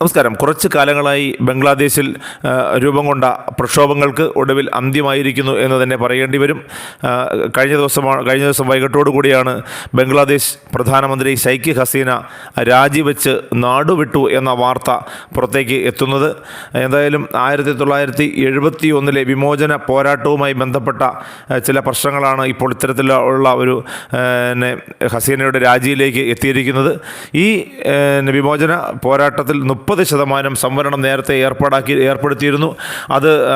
നമസ്കാരം. കുറച്ച് കാലങ്ങളായി ബംഗ്ലാദേശിൽ രൂപം കൊണ്ട പ്രക്ഷോഭങ്ങൾക്ക് ഒടുവിൽ അന്ത്യമായിരിക്കുന്നു എന്ന് തന്നെ പറയേണ്ടി വരും. കഴിഞ്ഞ ദിവസമാണ് കഴിഞ്ഞ ദിവസം വൈകിട്ടോടുകൂടിയാണ് ബംഗ്ലാദേശ് പ്രധാനമന്ത്രി ഷൈഖ് ഹസീന രാജിവെച്ച് നാടുവിട്ടു എന്ന വാർത്ത പുറത്തേക്ക് എത്തുന്നത്. എന്തായാലും ആയിരത്തി തൊള്ളായിരത്തി എഴുപത്തി ഒന്നിലെ വിമോചന പോരാട്ടവുമായി ബന്ധപ്പെട്ട ചില പ്രശ്നങ്ങളാണ് ഇപ്പോൾ ഇത്തരത്തിലുള്ള ഒരു പിന്നെ ഹസീനയുടെ രാജിയിലേക്ക് എത്തിയിരിക്കുന്നത്. ഈ വിമോചന പോരാട്ടത്തിൽ മുപ്പത് ശതമാനം സംവരണം നേരത്തെ ഏർപ്പാടാക്കി ഏർപ്പെടുത്തിയിരുന്നു. അത്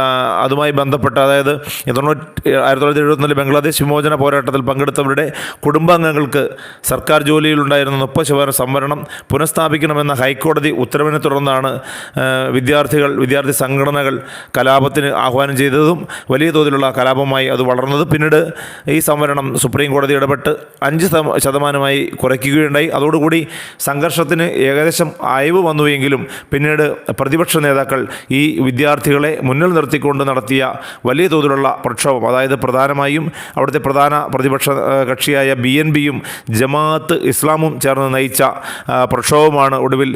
അതുമായി ബന്ധപ്പെട്ട് അതായത് തൊണ്ണൂറ്റി ആയിരത്തി തൊള്ളായിരത്തി എഴുപത്തിനാല് ബംഗ്ലാദേശ് വിമോചന പോരാട്ടത്തിൽ പങ്കെടുത്തവരുടെ കുടുംബാംഗങ്ങൾക്ക് സർക്കാർ ജോലിയിലുണ്ടായിരുന്ന മുപ്പത് ശതമാനം സംവരണം പുനഃസ്ഥാപിക്കണമെന്ന ഹൈക്കോടതി ഉത്തരവിനെ തുടർന്നാണ് വിദ്യാർത്ഥികൾ വിദ്യാർത്ഥി സംഘടനകൾ കലാപത്തിന് ആഹ്വാനം ചെയ്തതും വലിയ തോതിലുള്ള കലാപമായി അത് വളർന്നത്. പിന്നീട് ഈ സംവരണം സുപ്രീം കോടതി ഇടപെട്ട് അഞ്ച് ശതമ- ശതമാനമായി കുറയ്ക്കുകയുണ്ടായി. അതോടുകൂടി സംഘർഷത്തിന് ഏകദേശം അയവ് വന്നുവെങ്കിലും പിന്നീട് പ്രതിപക്ഷ നേതാക്കൾ ഈ വിദ്യാർത്ഥികളെ മുന്നിൽ നിർത്തിക്കൊണ്ട് നടത്തിയ വലിയ തോതിലുള്ള പ്രക്ഷോഭം അതായത് പ്രധാനമായും അവിടുത്തെ പ്രധാന പ്രതിപക്ഷ കക്ഷിയായ ബി എൻ ബിയും ജമാഅത്ത് ഇസ്ലാമും ചേർന്ന് നയിച്ച പ്രക്ഷോഭമാണ് ഒടുവിൽ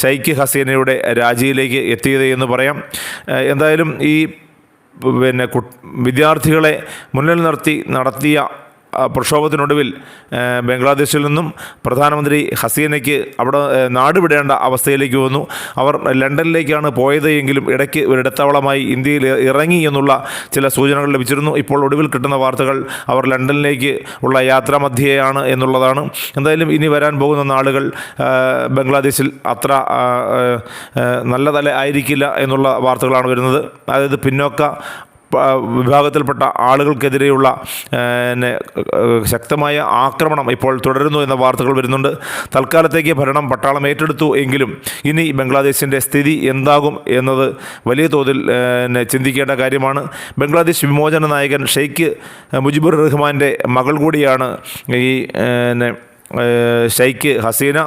ഷൈഖ് ഹസീനയുടെ രാജിയിലേക്ക് എത്തിയത് എന്ന് പറയാം. എന്തായാലും ഈ പിന്നെ വിദ്യാർത്ഥികളെ മുന്നിൽ നിർത്തി നടത്തിയ പ്രക്ഷോഭത്തിനൊടുവിൽ ബംഗ്ലാദേശിൽ നിന്നും പ്രധാനമന്ത്രി ഹസീനയ്ക്ക് അവിടെ നാടുവിടേണ്ട നാട് വിടേണ്ട അവസ്ഥയിലേക്ക് വന്നു. അവർ ലണ്ടനിലേക്കാണ് പോയത് എങ്കിലും ഇടയ്ക്ക് ഒരിടത്താവളമായി ഇന്ത്യയിൽ ഇറങ്ങി എന്നുള്ള ചില സൂചനകൾ ലഭിച്ചിരുന്നു. ഇപ്പോൾ ഒടുവിൽ കിട്ടുന്ന വാർത്തകൾ അവർ ലണ്ടനിലേക്ക് ഉള്ള യാത്രാമധ്യയാണ് എന്നുള്ളതാണ്. എന്തായാലും ഇനി വരാൻ പോകുന്ന നാളുകൾ ബംഗ്ലാദേശിൽ അത്ര നല്ലതല്ല ആയിരിക്കില്ല എന്നുള്ള വാർത്തകളാണ് വരുന്നത്. അതായത് പിന്നോക്ക വിഭാഗത്തിൽപ്പെട്ട ആളുകൾക്കെതിരെയുള്ള ശക്തമായ ആക്രമണം ഇപ്പോൾ തുടരുന്നു എന്ന വാർത്തകൾ വരുന്നുണ്ട്. തൽക്കാലത്തേക്ക് ഭരണം പട്ടാളം ഏറ്റെടുത്തു എങ്കിലും ഇനി ബംഗ്ലാദേശിന്റെ സ്ഥിതി എന്താകും എന്നത് വലിയ തോതിൽ ചിന്തിക്കേണ്ട കാര്യമാണ്. ബംഗ്ലാദേശ് വിമോചന നായകൻ ഷെയ്ഖ് മുജിബുർ റഹ്മാന്റെ മകൾ കൂടിയാണ് ഈ ഷെയ്ഖ് ഹസീന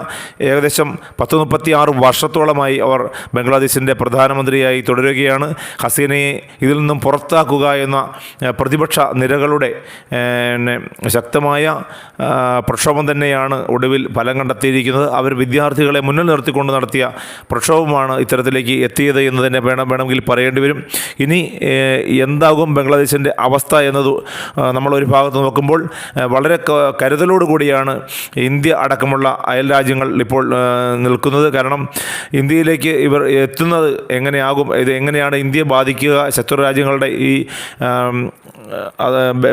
ഏകദേശം പത്ത് മുപ്പത്തി ആറ് വർഷത്തോളമായി അവർ ബംഗ്ലാദേശിന്റെ പ്രധാനമന്ത്രിയായി തുടരുകയാണ്. ഹസീനയെ ഇതിൽ നിന്നും പുറത്താക്കുക എന്ന പ്രതിപക്ഷ നിരകളുടെ ശക്തമായ പ്രക്ഷോഭം തന്നെയാണ് ഒടുവിൽ ഫലം കണ്ടെത്തിയിരിക്കുന്നത്. അവർ വിദ്യാർത്ഥികളെ മുന്നിൽ നിർത്തിക്കൊണ്ട് നടത്തിയ പ്രക്ഷോഭമാണ് ഇത്തരത്തിലേക്ക് എത്തിയത് എന്ന് തന്നെ വേണം വേണമെങ്കിൽ പറയേണ്ടി വരും. ഇനി എന്താകും ബംഗ്ലാദേശിന്റെ അവസ്ഥ എന്നത് നമ്മളൊരു ഭാഗത്ത് നോക്കുമ്പോൾ വളരെ കരുതലോടുകൂടിയാണ് ഇന്ത്യ അടക്കമുള്ള അയൽ രാജ്യങ്ങൾ ഇപ്പോൾ നിൽക്കുന്നത്. കാരണം ഇന്ത്യയിലേക്ക് ഇവർ എത്തുന്നത് എങ്ങനെയാകും ഇത് എങ്ങനെയാണ് ഇന്ത്യയെ ബാധിക്കുക ശത്രു രാജ്യങ്ങളുടെ ഈ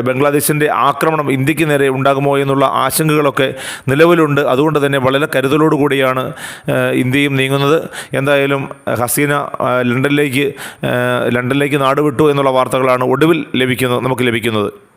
ബംഗ്ലാദേശിന്റെ ആക്രമണം ഇന്ത്യയ്ക്ക് നേരെ ഉണ്ടാകുമോ എന്നുള്ള ആശങ്കകളൊക്കെ നിലവിലുണ്ട്. അതുകൊണ്ട് തന്നെ വളരെ കരുതലോടുകൂടിയാണ് കൂടിയാണ് ഇന്ത്യയും നീങ്ങുന്നത്. എന്തായാലും ഹസീന ലണ്ടനിലേക്ക് ലണ്ടനിലേക്ക് നാടുവിട്ടു എന്നുള്ള വാർത്തകളാണ് ഒടുവിൽ ലഭിക്കുന്നത് നമുക്ക് ലഭിക്കുന്നത്.